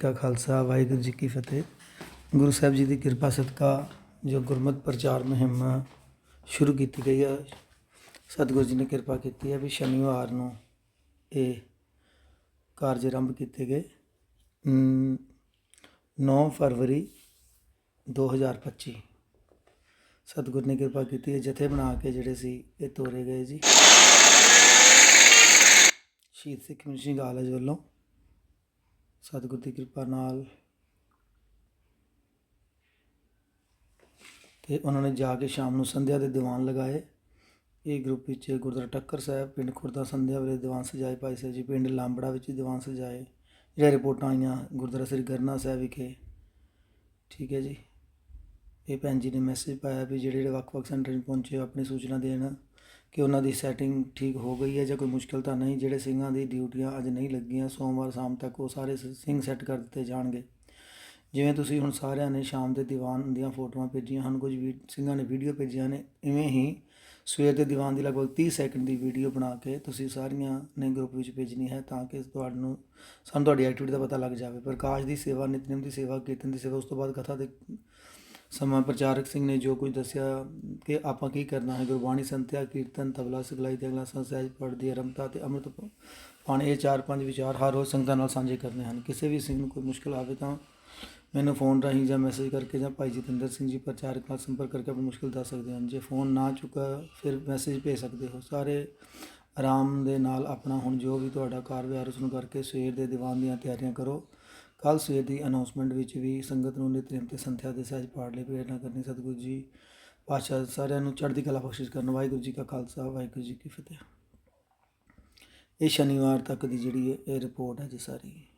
ਕਾ ਖਾਲਸਾ ਵਾਹਿਗੁਰੂ ਜੀ ਕੀ ਫਤਿਹ। ਗੁਰੂ ਸਾਹਿਬ ਜੀ ਦੀ ਕਿਰਪਾ ਸਦਕਾ ਜੋ ਗੁਰਮਤਿ ਪ੍ਰਚਾਰ ਮੁਹਿੰਮ ਸ਼ੁਰੂ ਕੀਤੀ ਗਈ ਹੈ ਸਤਿਗੁਰੂ ਜੀ ਨੇ ਕਿਰਪਾ ਕੀਤੀ ਹੈ ਵੀ ਸ਼ਨੀਵਾਰ ਨੂੰ ਇਹ ਕਾਰਜ ਆਰੰਭ ਕੀਤੇ ਗਏ। ਅਮ, 9 ਫਰਵਰੀ 2025 ਸਤਿਗੁਰ ਨੇ ਕਿਰਪਾ ਕੀਤੀ ਹੈ ਜਥੇ ਬਣਾ ਕੇ ਜਿਹੜੇ ਸੀ ਇਹ ਤੋਰੇ ਗਏ ਜੀ। ਸ਼ਹੀਦ ਸਿੱਖ ਮਿਸ਼ਨ ਕਾਲਜ ਵੱਲੋਂ ਸਤਿਗੁਰ ਦੀ ਕਿਰਪਾ ਨਾਲ ਤੇ ਉਹਨਾਂ ਨੇ ਜਾ ਕੇ ਸ਼ਾਮ ਨੂੰ ਸੰਧਿਆ ਦੇ ਦੀਵਾਨ ਲਗਾਏ। ਇਹ ਗਰੁੱਪ ਵਿੱਚ ਗੁਰਦੁਆਰਾ ਟੱਕਰ ਸਾਹਿਬ, ਪਿੰਡ ਖੁਰਦਾ ਸੰਧਿਆ ਵੇਲੇ ਦੀਵਾਨ ਸਜਾਏ, ਭਾਈ ਸਾਹਿਬ ਜੀ ਪਿੰਡ ਲਾਂਬੜਾ ਵਿੱਚ ਦੀਵਾਨ ਸਜਾਏ। ਜਿਹੜੇ ਰਿਪੋਰਟਾਂ ਆਈਆਂ ਗੁਰਦੁਆਰਾ ਸ੍ਰੀ ਗਰਨਾ ਸਾਹਿਬ ਵਿਖੇ। ਠੀਕ ਹੈ ਜੀ। ਇਹ ਭੈਣ ਜੀ ਨੇ ਮੈਸੇਜ ਪਾਇਆ ਵੀ ਜਿਹੜੇ ਜਿਹੜੇ ਵੱਖ-ਵੱਖ ਸੈਂਟਰ 'ਚ ਪਹੁੰਚੇ ਉਹ ਆਪਣੀ ਸੂਚਨਾ ਦੇਣ। ਕਿ ਉਹਨਾਂ ਦੀ ਸੈਟਿੰਗ ਠੀਕ ਹੋ ਗਈ ਹੈ ਜਾਂ ਕੋਈ ਮੁਸ਼ਕਲ ਤਾਂ ਨਹੀਂ, ਜਿਹੜੇ ਸਿੰਘਾਂ ਦੀ ਡਿਊਟੀਆਂ ਅੱਜ ਨਹੀਂ ਲੱਗੀਆਂ, ਸੋਮਵਾਰ ਸ਼ਾਮ ਤੱਕ ਉਹ ਸਾਰੇ ਸਿੰਘ ਸੈੱਟ ਕਰ ਦਿੱਤੇ ਜਾਣਗੇ। ਜਿਵੇਂ ਤੁਸੀਂ ਹੁਣ ਸਾਰਿਆਂ ਨੇ ਸ਼ਾਮ ਦੇ ਦੀਵਾਨ ਦੀਆਂ ਫੋਟੋਆਂ ਭੇਜੀਆਂ ਹਨ, ਕੁਝ ਵੀ ਸਿੰਘਾਂ ਨੇ ਵੀਡੀਓ ਭੇਜੀਆਂ ਨੇ, ਇਵੇਂ ਹੀ ਸਵੇਰ ਦੇ ਦੀਵਾਨ ਦੀ ਲਗਭਗ 30 ਸੈਕਿੰਡ ਦੀ ਵੀਡੀਓ ਬਣਾ ਕੇ ਤੁਸੀਂ ਸਾਰੀਆਂ ਨੇ ਗਰੁੱਪ ਵਿੱਚ ਭੇਜਣੀ ਹੈ ਤਾਂ ਕਿ ਤੁਹਾਨੂੰ, ਸਾਨੂੰ ਤੁਹਾਡੀ ਐਕਟੀਵਿਟੀ ਦਾ ਪਤਾ ਲੱਗ ਜਾਵੇ। ਪ੍ਰਕਾਸ਼ ਦੀ ਸੇਵਾ, ਨਿਤਨੇਮ ਦੀ ਸੇਵਾ, ਕੀਰਤਨ ਦੀ ਸੇਵਾ, ਉਸ ਤੋਂ ਬਾਅਦ ਕਥਾ ਦੇ ਸਮਾਂ ਪ੍ਰਚਾਰਕ ਸਿੰਘ ਨੇ ਜੋ ਕੁਝ ਦੱਸਿਆ ਕਿ ਆਪਾਂ ਕੀ ਕਰਨਾ ਹੈ, ਗੁਰਬਾਣੀ ਸੰਤਿਆ ਕੀਰਤਨ, ਤਬਲਾ, ਸਿਖਲਾਈ ਤੇ ਅਗਲਾ ਸਹਿਜ ਪੜ੍ਹਦੀ ਆਰੰਭਤਾ ਤੇ ਅੰਮ੍ਰਿਤ ਪ- ਪਾਣੀ, ਇਹ ਚਾਰ ਪੰਜ ਵਿਚਾਰ ਹਰ ਰੋਜ਼ ਸੰਗਤਾਂ ਨਾਲ ਸਾਂਝੇ ਕਰਨੇ ਹਨ। ਕਿਸੇ ਵੀ ਸਿੰਘ ਨੂੰ ਕੋਈ ਮੁਸ਼ਕਲ ਆਵੇ ਤਾਂ ਮੈਨੂੰ ਫੋਨ ਰਾਹੀਂ ਜਾਂ ਮੈਸੇਜ ਕਰਕੇ ਜਾਂ ਭਾਈ ਜਤਿੰਦਰ ਸਿੰਘ ਜੀ ਪ੍ਰਚਾਰਕ ਨਾਲ ਸੰਪਰਕ ਕਰਕੇ ਆਪਣੀ ਮੁਸ਼ਕਲ ਦੱਸ ਸਕਦੇ ਹਨ। ਜੇ ਫੋਨ ਨਾ ਚੁੱਕਾ, ਫਿਰ ਮੈਸੇਜ ਭੇਜ ਸਕਦੇ ਹੋ। ਸਾਰੇ ਆਰਾਮ ਦੇ ਨਾਲ ਆਪਣਾ ਹੁਣ ਜੋ ਵੀ ਤੁਹਾਡਾ ਕਾਰ ਵਿਹਾਰ ਉਸ ਨੂੰ ਕਰਕੇ ਸਵੇਰ ਦੇ ਦੀਵਾਨ ਦੀਆਂ ਤਿਆਰੀਆਂ ਕਰੋ। ਕੱਲ ਸਵੇਰ ਦੀ ਅਨਾਉਂਸਮੈਂਟ ਵਿੱਚ ਵੀ ਸੰਗਤ ਨੂੰ ਨਿਤਨੇਮ ਤੇ ਸੰਥਿਆ ਦੇ ਸਹਿਜ ਪਾਠ ਲਈ ਪ੍ਰੇਰਨਾ ਕਰਨੀ ਸਤਿਗੁਰੂ ਜੀ, ਪਾਤਸ਼ਾਹ ਸਾਰਿਆਂ ਨੂੰ ਚੜ੍ਹਦੀ ਕਲਾ ਬਖਸ਼ਿਸ਼ ਕਰਨ। ਵਾਹਿਗੁਰੂ ਜੀ ਕਾ ਖਾਲਸਾ, ਵਾਹਿਗੁਰੂ ਜੀ ਕੀ ਫਤਿਹ। ਇਹ ਸ਼ਨੀਵਾਰ ਤੱਕ ਦੀ ਜਿਹੜੀ ਹੈ ਇਹ ਰਿਪੋਰਟ ਹੈ ਜੀ ਸਾਰੀ।